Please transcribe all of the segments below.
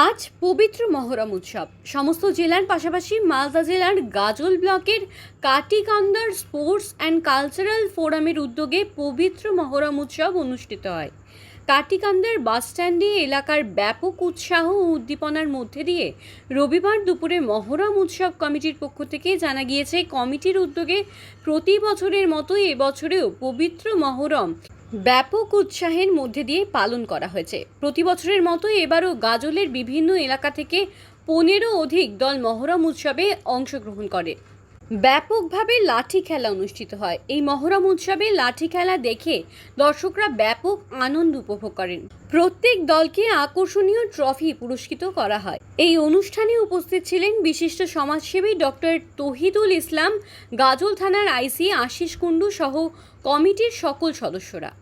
আজ পবিত্র মহরম উৎসব। সমস্ত জেলার পাশাপাশি মালদা জেলার গাজল ব্লকের কাটিকান্দার স্পোর্টস অ্যান্ড কালচারাল ফোরামের উদ্যোগে পবিত্র মহরম উৎসব অনুষ্ঠিত হয়। কাটিকান্দার বাসস্ট্যান্ডে এলাকার ব্যাপক উৎসাহ ও উদ্দীপনার মধ্যে দিয়ে রবিবার দুপুরে মহরম উৎসব কমিটির পক্ষ থেকে জানা গিয়েছে, কমিটির উদ্যোগে প্রতি বছরের মতো এবছরেও পবিত্র মহরম ব্যাপক উৎসাহের মধ্যে দিয়ে পালন করা হয়েছে। প্রতি বছরের মতো এবারও গাজলের বিভিন্ন এলাকা থেকে পনেরো অধিক দল মহরম উৎসবে অংশগ্রহণ করে। ব্যাপকভাবে লাঠি খেলা অনুষ্ঠিত হয়। এই মহরম উৎসবে লাঠি খেলা দেখে দর্শকরা ব্যাপক আনন্দ উপভোগ করেন। প্রত্যেক দলকে আকর্ষণীয় ট্রফি পুরস্কৃত করা হয়। এই অনুষ্ঠানে উপস্থিত ছিলেন বিশিষ্ট সমাজসেবী ডক্টর তহিদুল ইসলাম, গাজল থানার আইসি আশিস কুণ্ডু সহ কমিটির সকল সদস্যরা।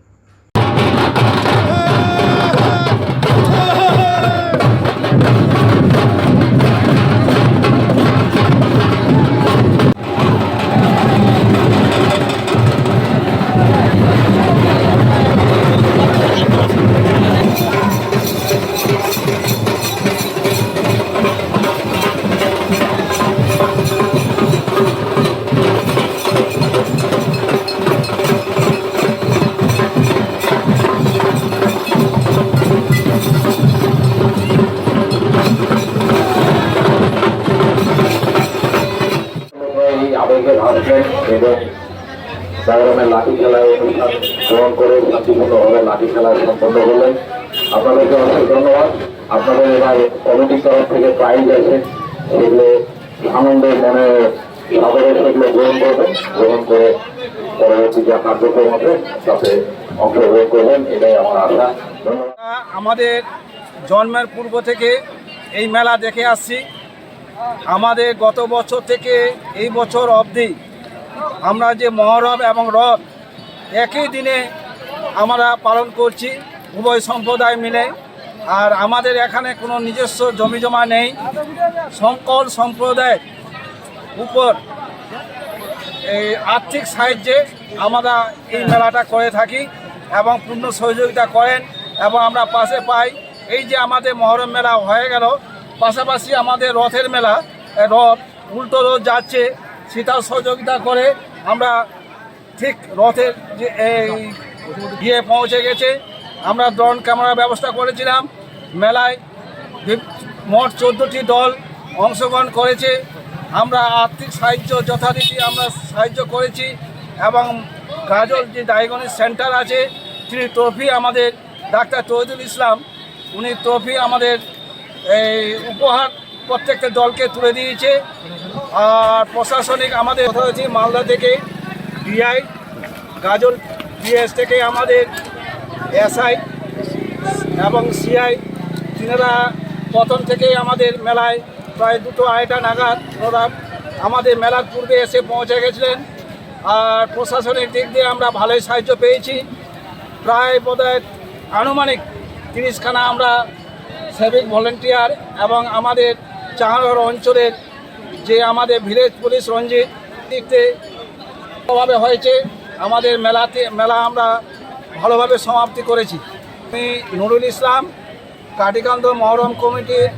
আবেগে ভাবছেন এবং সংগ্রামের লাঠি খেলায় গ্রহণ করে শান্তিপূর্ণভাবে লাঠি খেলা সম্পন্ন করলেন আপনাদেরকে অনেক ধন্যবাদ। আপনাদের এবার কমিটির তরফ থেকে প্রাইজ আছে। সেগুলো আনন্দের মনে সাদরে সেগুলো গ্রহণ করবেন। গ্রহণ করে পরবর্তী যা কার্যক্রম হবে, তাতে অংশগ্রহণ করবেন। এটাই আমার আশা। আমাদের জন্মের পূর্ব থেকে এই মেলা দেখে আসছি। আমাদের গত বছর থেকে এই বছর অবধি আমরা যে মহরম এবং রথ একই দিনে আমরা পালন করছি, উভয় সম্প্রদায় মিলে। আর আমাদের এখানে কোনো নিজস্ব জমি জমা নেই। সকল সম্প্রদায়ের উপর এই আর্থিক সাহায্যে আমরা এই মেলাটা করে থাকি এবং পূর্ণ সহযোগিতা করেন এবং আমরা পাশে পাই। এই যে আমাদের মহরম মেলা হয়ে গেল পাশাপাশি আমাদের রথের মেলা রথ উল্টো রথ যাচ্ছে, সেটাও সহযোগিতা করে আমরা ঠিক রথের যে এই গিয়ে পৌঁছে গেছে। আমরা ড্রোন ক্যামেরার ব্যবস্থা করেছিলাম। মেলায় মোট চোদ্দোটি দল অংশগ্রহণ করেছে। আমরা আর্থিক সাহায্য যথারীতি আমরা সাহায্য করেছি এবং গাজল যে ডায়াগনিক সেন্টার আছে, তিনি ট্রফি আমাদের ডাক্তার তহিদুল ইসলাম, উনি ট্রফি আমাদের এই উপহার প্রত্যেকটা দলকে তুলে দিয়েছে। আর প্রশাসনিক আমাদের অথরিটি মালদা থেকে ডিআই, গাজল ডিএস থেকে আমাদের এসআই এবং সিআই, তিনারা প্রথম থেকেই আমাদের মেলায় প্রায় দুটো আড়াইটা নাগাদ ওরা আমাদের মেলার পূর্বে এসে পৌঁছে গেছিলেন। আর প্রশাসনিক দিক দিয়ে আমরা ভালোই সাহায্য পেয়েছি। প্রায় বোধহয় আনুমানিক তিরিশখানা আমরা সেভিক ভলেন্টিয়ার এবং আমাদের চাহানগর অঞ্চলের যে আমাদের ভিলেজ পুলিশ রঞ্জিত দিকতে ভালোভাবে হয়েছে, আমাদের মেলাতে মেলা আমরা ভালোভাবে সমাপ্তি করেছি। আমি নুরুল ইসলাম কাটিকান্ত মহরম কমিটির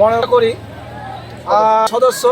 মনে করি। আর সদস্য